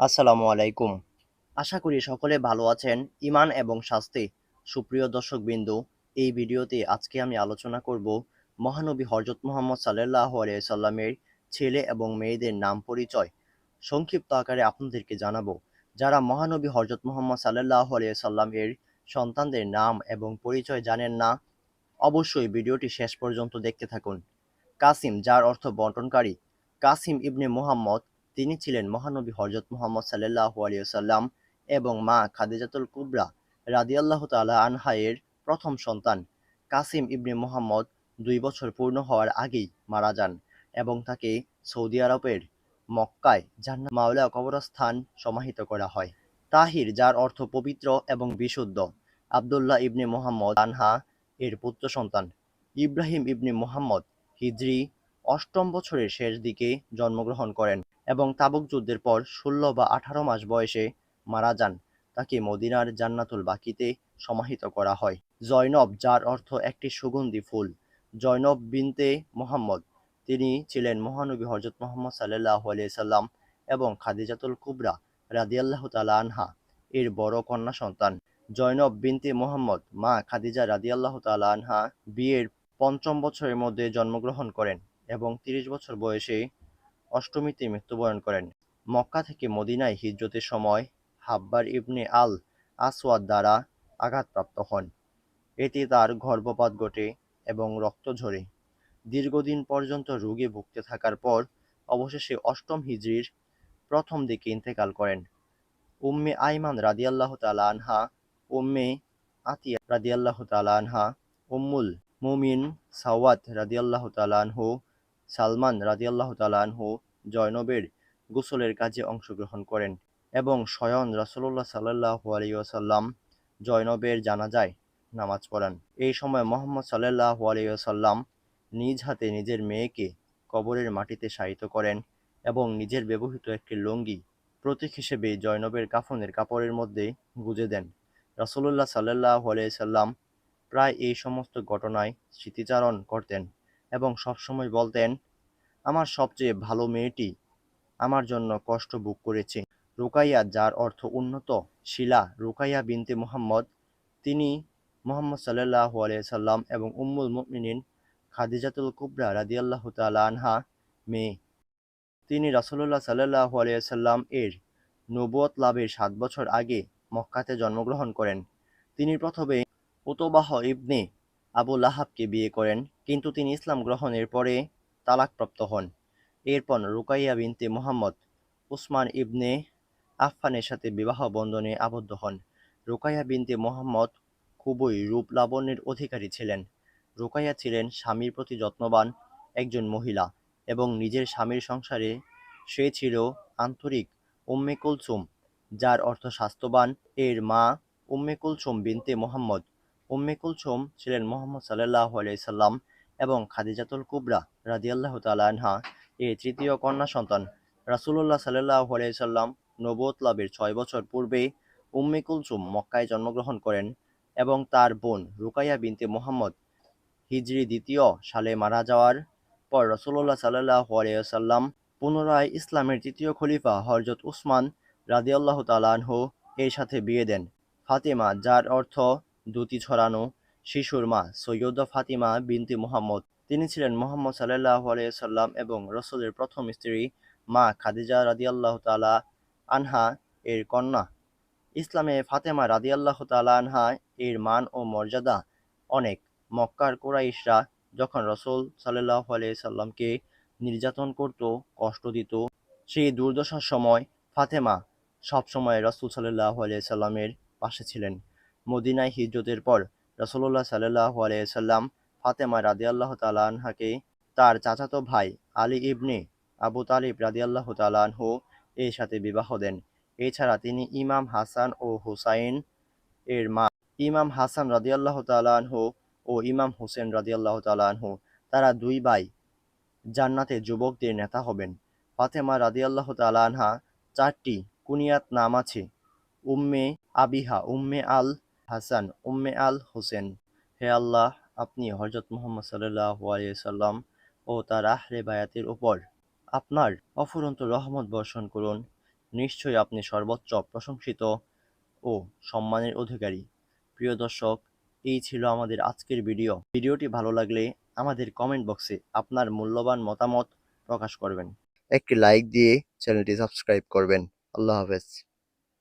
আসসালামু আলাইকুম। আশা করি সকলে ভালো আছেন। ইমান এবং শাস্তি। সুপ্রিয় দর্শক দর্শকবৃন্দ, এই ভিডিওতে আজকে আমি আলোচনা করব মহানবী হজরত মোহাম্মদ সাল্লাহ সাল্লামের ছেলে এবং মেয়েদের নাম পরিচয়। সংক্ষিপ্ত আকারে আপনাদেরকে জানাব, যারা মহানবী হজরত মোহাম্মদ সাল্লাহ সাল্লামের সন্তানদের নাম এবং পরিচয় জানেন না, অবশ্যই ভিডিওটি শেষ পর্যন্ত দেখতে থাকুন। কাসিম, যার অর্থ বন্টনকারী। কাসিম ইবনে মুহাম্মদ তিনি ছিলেন মহানবী হজরত মোহাম্মদ সাল্লাল্লাহু আলাইহি সাল্লাম এবং মা খাদিজাতুল কুবরা রাদিয়াল্লাহু তাআলা আনহা এর প্রথম সন্তান। কাসিম ইবনে মুহাম্মদ দুই বছর পূর্ণ হওয়ার আগেই মারা যান এবং তাকে সৌদি আরবের মক্কায় জান্নাত মাওলা কবরস্থান সমাহিত করা হয়। তাহির, যার অর্থ পবিত্র এবং বিশুদ্ধ, আবদুল্লাহ ইবনে মোহাম্মদ আনহা এর পুত্র সন্তান। ইব্রাহিম ইবনে মোহাম্মদ হিজরি অষ্টম বছরের শেষ দিকে জন্মগ্রহণ করেন এবং তাবুক যুদ্ধের পর ষোলো বা আঠারো মাস বয়সে মারা যান। তাকে মদিনার জান্নাতুল বাকিতে সমাহিত করা হয়। জয়নব, যার অর্থ একটি সুগন্ধি ফুল, জয়নব বিনতে মোহাম্মদ। তিনি ছিলেন মহানবী হজরত মোহাম্মদ সাল্লাহ সাল্লাম এবং খাদিজাতুল কুবরা রাদিয়াল্লাহ তালা আনহা এর বড় কন্যা সন্তান। জয়নব বিনতে মোহাম্মদ, মা খাদিজা রাদিয়াল্লাহ তালা আনহা বিয়ের পঞ্চম বছরের মধ্যে জন্মগ্রহণ করেন। এবং তিরিশ বছর বয়সে অষ্টমীতে মৃত্যুবরণ করেন। মক্কা থেকে মদিনায় হিজরতের সময় হাব্বার ইবনে আল আসওয়াদ দ্বারা আঘাতপ্রাপ্ত হন। এতে তার গর্ভপাত ঘটে এবং রক্ত ঝরে। দীর্ঘদিন পর্যন্ত রোগে ভুগতে থাকার পর অবশেষে অষ্টম হিজরির প্রথম দিকে ইন্তেকাল করেন। উম্মে আইমান রাদিয়াল্লাহ তালা আনহা, উম্মে আতিয়া রাদিয়াল্লাহ তালা আনহা, উম্মুল মুমিন সাওয়াত রাদিয়াল্লাহ তালা আনহু সালমান রাদিয়াল্লাহ তালা আনহু জয়নবের গোসলের কাজে অংশগ্রহণ করেন এবং স্বয়ং রাসূলুল্লাহ সাল্লাল্লাহু আলাইহি ওয়াসাল্লাম জয়নবের জানাজায় নামাজ পড়ান। এই সময় মোহাম্মদ সাল্লাল্লাহু আলাইহি ওয়াসাল্লাম নিজ হাতে নিজের মেয়েকে কবরের মাটিতে শায়িত করেন এবং নিজের ব্যবহৃত একটি লুঙ্গি প্রতীক হিসেবে জয়নবের কাফনের কাপড়ের মধ্যে গুজে দেন। রাসূলুল্লাহ সাল্লাল্লাহু আলাইহি সাল্লাম প্রায় এই সমস্ত ঘটনায় স্মৃতিচারণ করতেন এবং সবসময় বলতেন আমার সবচেয়ে ভালো মেয়েটি আমার জন্য কষ্ট বুক করেছে। রুকাইয়া, যার অর্থ উন্নত, শিলা, রুকাইয়া বিনতে মুহাম্মদ, তিনি মোহাম্মদ সাল্লাহ সাল্লাম এবং উম্মুল মুমিনিন খাদিজাতুল কুবরা রাদিয়াল্লাহু তাআলা আনহা মেয়ে। তিনি রাসূলুল্লাহ সাল্লাহ সাল্লাম এর নবুয়ত লাভের সাত বছর আগে মক্কাতে জন্মগ্রহণ করেন। তিনি প্রথমে উতবাহ ইবনে আবু লাহাবকে বিয়ে করেন, কিন্তু তিনি ইসলাম গ্রহণের পরে তালাকপ্রাপ্ত হন। এরপর রুকাইয়া বিনতে মোহাম্মদ উসমান ইবনে আফফানের সাথে বিবাহ বন্ধনে আবদ্ধ হন। রুকাইয়া বিনতে মোহাম্মদ খুবই রূপ লাবণ্যের অধিকারী ছিলেন। রুকাইয়া ছিলেন স্বামীর প্রতি যত্নবান একজন মহিলা এবং নিজের স্বামীর সংসারে সে ছিল আন্তরিক উম্মে কুলসুম, যার অর্থ স্বাস্থ্যবান। এর মা উম্মে কুলসুম বিনতে মুহাম্মদ। উম্মে কুলসুম ছিলেন মোহাম্মদ সাল্লাহ সাল্লাম এবং খাদিজাতুল কুবরা রাদিয়াল্লাহ তালা আনহা এর তৃতীয় কন্যা সন্তান। রাসূলুল্লাহ সাল্লাহ সাল্লাম নবুয়ত লাভের ছয় বছর পূর্বে উম্মে কুলসুম মক্কায় জন্মগ্রহণ করেন এবং তার বোন রুকাইয়া বিনতে মোহাম্মদ হিজরি দ্বিতীয় সালে মারা যাওয়ার পর রাসূলুল্লাহ সাল্লাহ সাল্লাম পুনরায় ইসলামের তৃতীয় খলিফা হরজত উসমান রাদিয়াল্লাহ তালা আনহু এর সাথে বিয়ে দেন। ফাতেমা, যার অর্থ দুটি ছড়ানো শিশুর মা সৈয়দা ফাতিমা বিনতি মুহাম্মদ। তিনি ছিলেন মোহাম্মদ সাল্লাহ সাল্লাম এবং রসুলের প্রথম স্ত্রী মা খাদিজা রাদিয়াল্লাহ তালা আনহা এর কন্যা। ইসলামে ফাতেমা রাদিয়াল্লাহ তালা আনহা এর মান ও মর্যাদা অনেক। মক্কার কোরাইশরা যখন রসুল সাল্লাহ সাল্লামকে নির্যাতন করত, কষ্ট দিত, সেই দুর্দশার সময় ফাতেমা সবসময় রসুল সাল্লাহ আলিয়া সাল্লামের পাশে ছিলেন। মদিনায় হিজরতের পর রসুল্লাহ সাল্লাহ সাল্লাম ফাতেমা রাদিয়াল্লাহ তালা আনহাকে তার চাচাতো ভাই আলী ইবনে আবু তালিব রাদিয়াল্লাহ তালা আনহু এর সাথে বিবাহ দেন। এছাড়া তিনি ইমাম হাসান ও হুসাইন এর মা। ইমাম হাসান রাদিয়াল্লাহ তালা আনহু ও ইমাম হোসেন রাদিয়াল্লাহ তালা আনহু তারা দুই ভাই জান্নাতে যুবকদের নেতা হবেন। ফাতেমা রাদিয়াল্লাহ তালা আনহা চারটি কুনিয়াত নাম আছে, উম্মে আবিহা, উম্মে আল হাসান, উম্মে আল হোসেন। হে আল্লাহ, আপনি হজরত মোহাম্মদ সাল্লাহ ও তার আহলে বায়াতের উপর আপনার অফুরন্ত রহমত বর্ষণ করুন। নিশ্চয়ই আপনি সর্বোচ্চ প্রশংসিত ও সম্মানের অধিকারী। প্রিয় দর্শক, এই ছিল আমাদের আজকের ভিডিও। ভিডিওটি ভালো লাগলে আমাদের কমেন্ট বক্সে আপনার মূল্যবান মতামত প্রকাশ করবেন। একটি লাইক দিয়ে চ্যানেলটি সাবস্ক্রাইব করবেন। আল্লাহ হাফেজ।